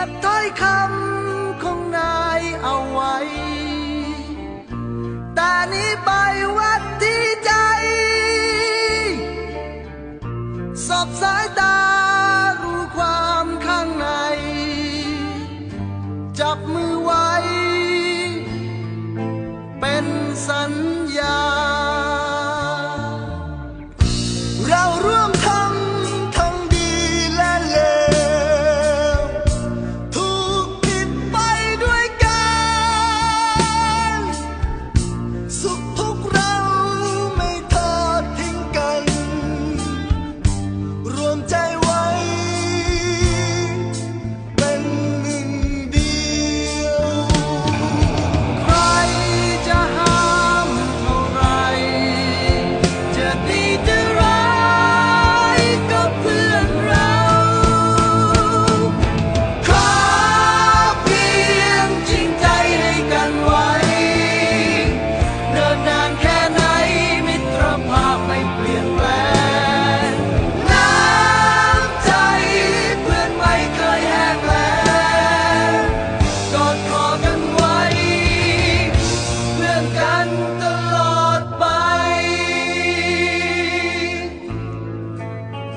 ก็บถ้อยคำของนายเอาไว้ แต่นี้ไปวัดที่ใจ สอบสายตารู้ความข้างใน จับมือไว้ เป็นสัญญา So Don't